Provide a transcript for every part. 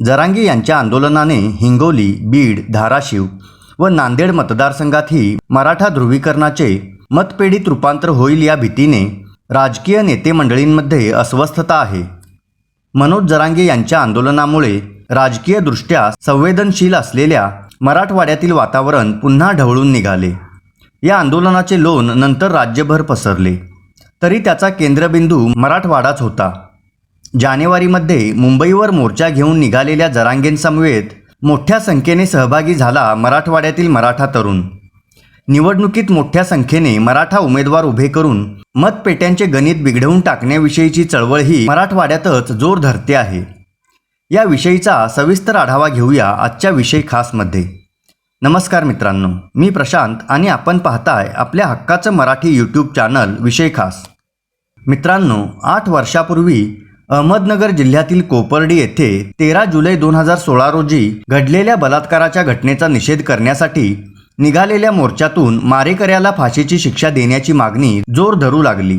जरांगे यांच्या आंदोलनाने हिंगोली बीड धाराशिव व नांदेड मतदारसंघातही मराठा ध्रुवीकरणाचे मतपेढीत रूपांतर होईल या भीतीने राजकीय नेते मंडळींमध्ये अस्वस्थता आहे. मनोज जरांगे यांच्या आंदोलनामुळे राजकीयदृष्ट्या संवेदनशील असलेल्या मराठवाड्यातील वातावरण पुन्हा ढवळून निघाले. या आंदोलनाचे लोन नंतर राज्यभर पसरले. तरी त्याचा केंद्रबिंदू मराठवाडाच होता. जानेवारीमध्ये मुंबईवर मोर्चा घेऊन निघालेल्या जरांगेंसमवेत मोठ्या संख्येने सहभागी झाला मराठवाड्यातील मराठा तरुण. निवडणुकीत मोठ्या संख्येने मराठा उमेदवार उभे करून मतपेट्यांचे गणित बिघडवून टाकण्याविषयीची चळवळ ही मराठवाड्यातच जोर धरते आहे. या विषयीचा सविस्तर आढावा घेऊया आजच्या विषय खासमध्ये. नमस्कार मित्रांनो मी प्रशांत आणि आपण पाहताय आपल्या हक्काचं मराठी यूट्यूब चॅनल विषय खास. मित्रांनो आठ वर्षापूर्वी अहमदनगर जिल्ह्यातील कोपर्डी येथे तेरा जुलै दोन हजार सोळा रोजी घडलेल्या बलात्काराच्या घटनेचा निषेध करण्यासाठी निघालेल्या मोर्चातून मारेकऱ्याला फाशीची शिक्षा देण्याची मागणी जोर धरू लागली.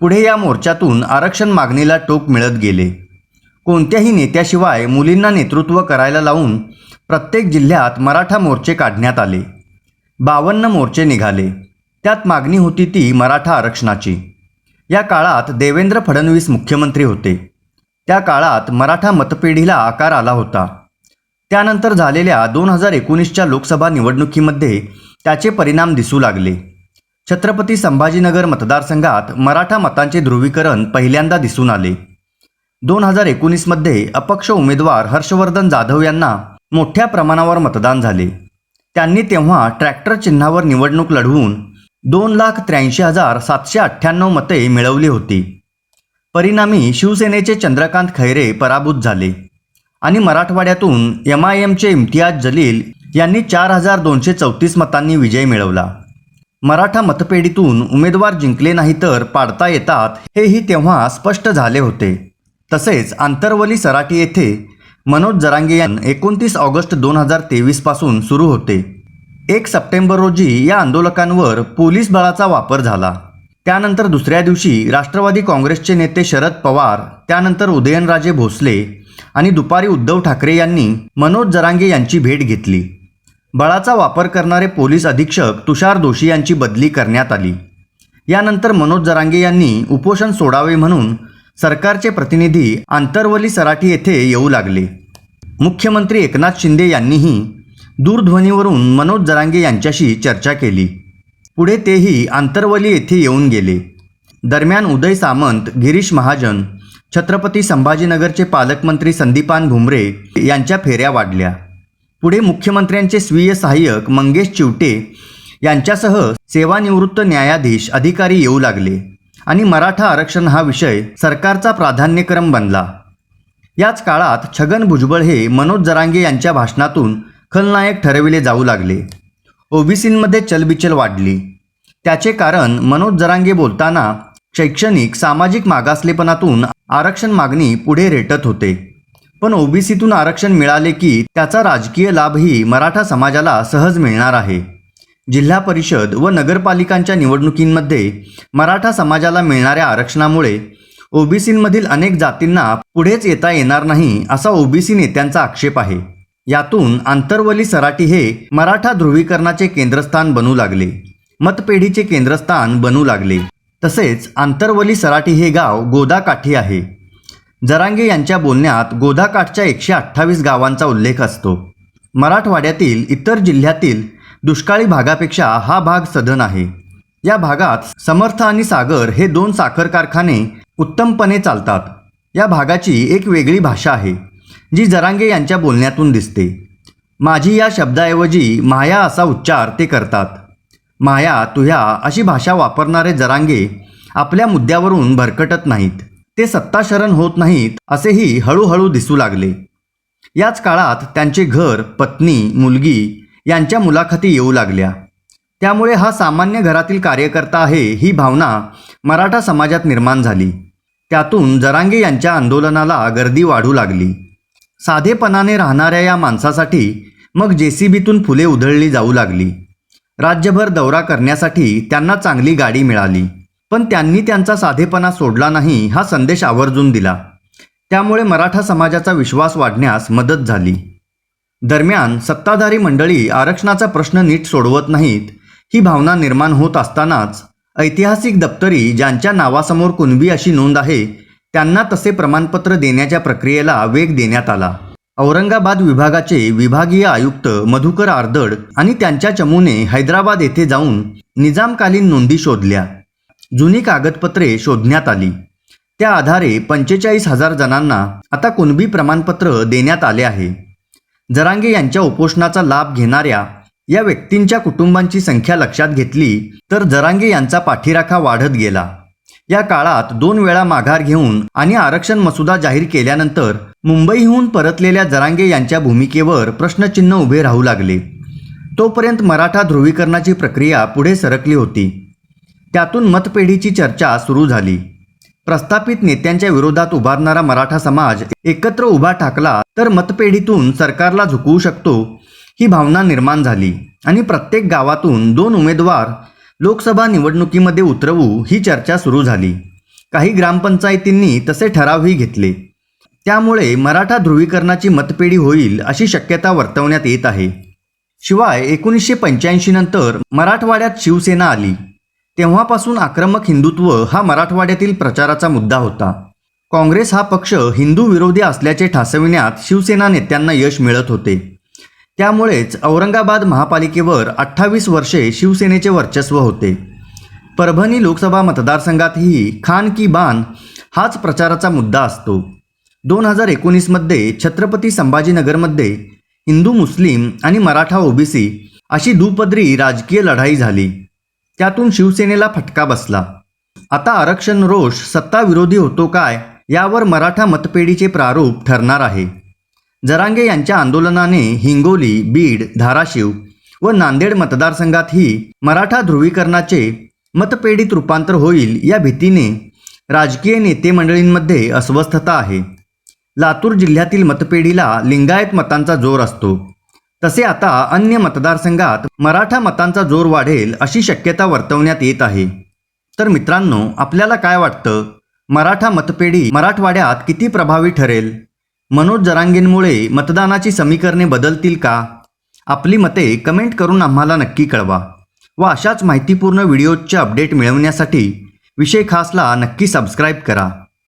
पुढे या मोर्चातून आरक्षण मागणीला टोक मिळत गेले. कोणत्याही नेत्याशिवाय मुलींना नेतृत्व करायला लावून प्रत्येक जिल्ह्यात मराठा मोर्चे काढण्यात आले. बावन्न मोर्चे निघाले. त्यात मागणी होती ती मराठा आरक्षणाची. या काळात देवेंद्र फडणवीस मुख्यमंत्री होते. त्या काळात मराठा मतपेढीला आकार आला होता. त्यानंतर झालेल्या दोन हजार एकोणीसच्या लोकसभा निवडणुकीमध्ये त्याचे परिणाम दिसू लागले. छत्रपती संभाजीनगर मतदारसंघात मराठा मतांचे ध्रुवीकरण पहिल्यांदा दिसून आले. दोन हजार एकोणीसमध्ये अपक्ष उमेदवार हर्षवर्धन जाधव यांना मोठ्या प्रमाणावर मतदान झाले. त्यांनी तेव्हा ट्रॅक्टर चिन्हावर निवडणूक लढवून दोन लाख त्र्याऐंशी हजार सातशे अठ्ठ्याण्णव मते मिळवली होती. परिणामी शिवसेनेचे चंद्रकांत खैरे पराभूत झाले. आणि मराठवाड्यातून एम आय एमचे इम्तियाज जलील यांनी चार हजार दोनशे चौतीस मतांनी विजय मिळवला. मराठा मतपेढीतून उमेदवार जिंकले नाही तर पाडता येतात हेही तेव्हा स्पष्ट झाले होते. तसेच आंतरवली सराटी येथे मनोज जरांगे यांना एकोणतीस ऑगस्ट दोन हजार तेवीसपासून सुरू होते. एक सप्टेंबर रोजी या आंदोलकांवर पोलीस बळाचा वापर झाला. त्यानंतर दुसऱ्या दिवशी राष्ट्रवादी काँग्रेसचे नेते शरद पवार त्यानंतर उदयनराजे भोसले आणि दुपारी उद्धव ठाकरे यांनी मनोज जरांगे यांची भेट घेतली. बळाचा वापर करणारे पोलीस अधीक्षक तुषार दोशी यांची बदली करण्यात आली. यानंतर मनोज जरांगे यांनी उपोषण सोडावे म्हणून सरकारचे प्रतिनिधी आंतरवली सराठी येथे येऊ लागले. मुख्यमंत्री एकनाथ शिंदे यांनीही दूरध्वनीवरून मनोज जरांगे यांच्याशी चर्चा केली. पुढे तेही आंतरवली येथे येऊन गेले. दरम्यान उदय सामंत गिरीश महाजन छत्रपती संभाजीनगरचे पालकमंत्री संदीपान भुमरे यांच्या फेऱ्या वाढल्या. पुढे मुख्यमंत्र्यांचे स्वीय सहाय्यक मंगेश चिवटे यांच्यासह सेवानिवृत्त न्यायाधीश अधिकारी येऊ लागले आणि मराठा आरक्षण हा विषय सरकारचा प्राधान्यक्रम बनला. याच काळात छगन भुजबळ हे मनोज जरांगे यांच्या भाषणातून खलनायक ठरविले जाऊ लागले. ओबीसींमध्ये चलबिचल वाढली. त्याचे कारण मनोज जरांगे बोलताना शैक्षणिक सामाजिक मागासलेपणातून आरक्षण मागणी पुढे रेटत होते. पण ओबीसीतून आरक्षण मिळाले की त्याचा राजकीय लाभही मराठा समाजाला सहज मिळणार आहे. जिल्हा परिषद व नगरपालिकांच्या निवडणुकींमध्ये मराठा समाजाला मिळणाऱ्या आरक्षणामुळे ओबीसींमधील अनेक जातींना पुढेच येता येणार नाही असा ओबीसी नेत्यांचा आक्षेप आहे. यातून आंतरवली सराटी हे मराठा ध्रुवीकरणाचे केंद्रस्थान बनू लागले. मतपेढीचे केंद्रस्थान बनू लागले. तसेच आंतरवली सराटी हे गाव गोदाकाठी आहे. जरांगे यांच्या बोलण्यात गोदाकाठच्या एकशे अठ्ठावीस गावांचा उल्लेख असतो. मराठवाड्यातील इतर जिल्ह्यातील दुष्काळी भागापेक्षा हा भाग सधन आहे. या भागात समर्थ आणि सागर हे दोन साखर कारखाने उत्तमपणे चालतात. या भागाची एक वेगळी भाषा आहे. जी जरांगे यांच्या बोलण्यातून दिसते. माझी या शब्दाऐवजी माया असा उच्चार ते करतात. माया तुह्या अशी भाषा वापरणारे जरांगे आपल्या मुद्द्यावरून भरकटत नाहीत. ते सत्ताशरण होत नाहीत असेही हळूहळू दिसू लागले. याच काळात त्यांचे घर पत्नी मुलगी यांच्या मुलाखती येऊ लागल्या. त्यामुळे हा सामान्य घरातील कार्यकर्ता आहे ही भावना मराठा समाजात निर्माण झाली. त्यातून जरांगे यांच्या आंदोलनाला गर्दी वाढू लागली. साधेपणाने राहणाऱ्या या माणसासाठी मग जे सी बीतून फुले उधळली जाऊ लागली. राज्यभर दौरा करण्यासाठी त्यांना चांगली गाडी मिळाली. पण त्यांनी त्यांचा साधेपणा सोडला नाही हा संदेश आवर्जून दिला. त्यामुळे मराठा समाजाचा विश्वास वाढण्यास मदत झाली. दरम्यान सत्ताधारी मंडळी आरक्षणाचा प्रश्न नीट सोडवत नाहीत ही भावना निर्माण होत असतानाच ऐतिहासिक दप्तरी ज्यांच्या नावासमोर कुणबी अशी नोंद आहे त्यांना तसे प्रमाणपत्र देण्याच्या प्रक्रियेला वेग देण्यात आला. औरंगाबाद विभागाचे विभागीय आयुक्त मधुकर आर्दड आणि त्यांच्या चमूने हैदराबाद येथे जाऊन निजामकालीन नोंदी शोधल्या. जुनी कागदपत्रे शोधण्यात आली. त्या आधारे पंचेचाळीस हजार जणांना आता कुणबी प्रमाणपत्र देण्यात आले आहे. जरांगे यांच्या उपोषणाचा लाभ घेणाऱ्या या व्यक्तींच्या कुटुंबांची संख्या लक्षात घेतली तर जरांगे यांचा पाठीराखा वाढत गेला. या काळात दोन वेळा माघार घेऊन आणि आरक्षण मसुदा जाहीर केल्यानंतर मुंबईहून परतलेल्या जरांगे यांच्या भूमिकेवर प्रश्नचिन्ह उभे राहू लागले. तोपर्यंत मराठा ध्रुवीकरणाची प्रक्रिया पुढे सरकली होती. त्यातून मतपेढीची चर्चा सुरू झाली. प्रस्थापित नेत्यांच्या विरोधात उभारणारा मराठा समाज एकत्र उभा ठाकला तर मतपेढीतून सरकारला झुकवू शकतो ही भावना निर्माण झाली आणि प्रत्येक गावातून दोन उमेदवार लोकसभा निवडणुकीमध्ये उतरवू ही चर्चा सुरू झाली. काही ग्रामपंचायतींनी तसे ठरावही घेतले. त्यामुळे मराठा ध्रुवीकरणाची मतपेढी होईल अशी शक्यता वर्तवण्यात येत आहे. शिवाय एकोणीसशे पंच्याऐंशी नंतर मराठवाड्यात शिवसेना आली. तेव्हापासून आक्रमक हिंदुत्व हा मराठवाड्यातील प्रचाराचा मुद्दा होता. काँग्रेस हा पक्ष हिंदू विरोधी असल्याचे ठासविण्यात शिवसेना नेत्यांना यश मिळत होते. त्यामुळेच औरंगाबाद महापालिकेवर अठ्ठावीस वर्षे शिवसेनेचे वर्चस्व होते. परभणी लोकसभा मतदारसंघातही खान की बान हाच प्रचाराचा मुद्दा असतो. दोन हजार एकोणीसमध्ये छत्रपती संभाजीनगरमध्ये हिंदू मुस्लिम आणि मराठा ओबीसी अशी दुपदरी राजकीय लढाई झाली. त्यातून शिवसेनेला फटका बसला. आता आरक्षण रोष सत्ताविरोधी होतो काय यावर मराठा मतपेढीचे प्रारूप ठरणार आहे. जरांगे यांच्या आंदोलनाने हिंगोली बीड धाराशिव व नांदेड मतदारसंघातही मराठा ध्रुवीकरणाचे मतपेढीत रूपांतर होईल या भीतीने राजकीय नेते मंडळींमध्ये अस्वस्थता आहे. लातूर जिल्ह्यातील मतपेढीला लिंगायत मतांचा जोर असतो. तसे आता अन्य मतदारसंघात मराठा मतांचा जोर वाढेल अशी शक्यता वर्तवण्यात येत आहे. तर मित्रांनो आपल्याला काय वाटतं? मराठा मतपेढी मराठवाड्यात किती प्रभावी ठरेल? मनोज जरांगेंमुळे मतदानाची समीकरणे बदलतील का? आपली मते कमेंट करून आम्हाला नक्की कळवा. व अशाच माहितीपूर्ण व्हिडिओजचे अपडेट मिळवण्यासाठी विषय खासला नक्की सबस्क्राईब करा.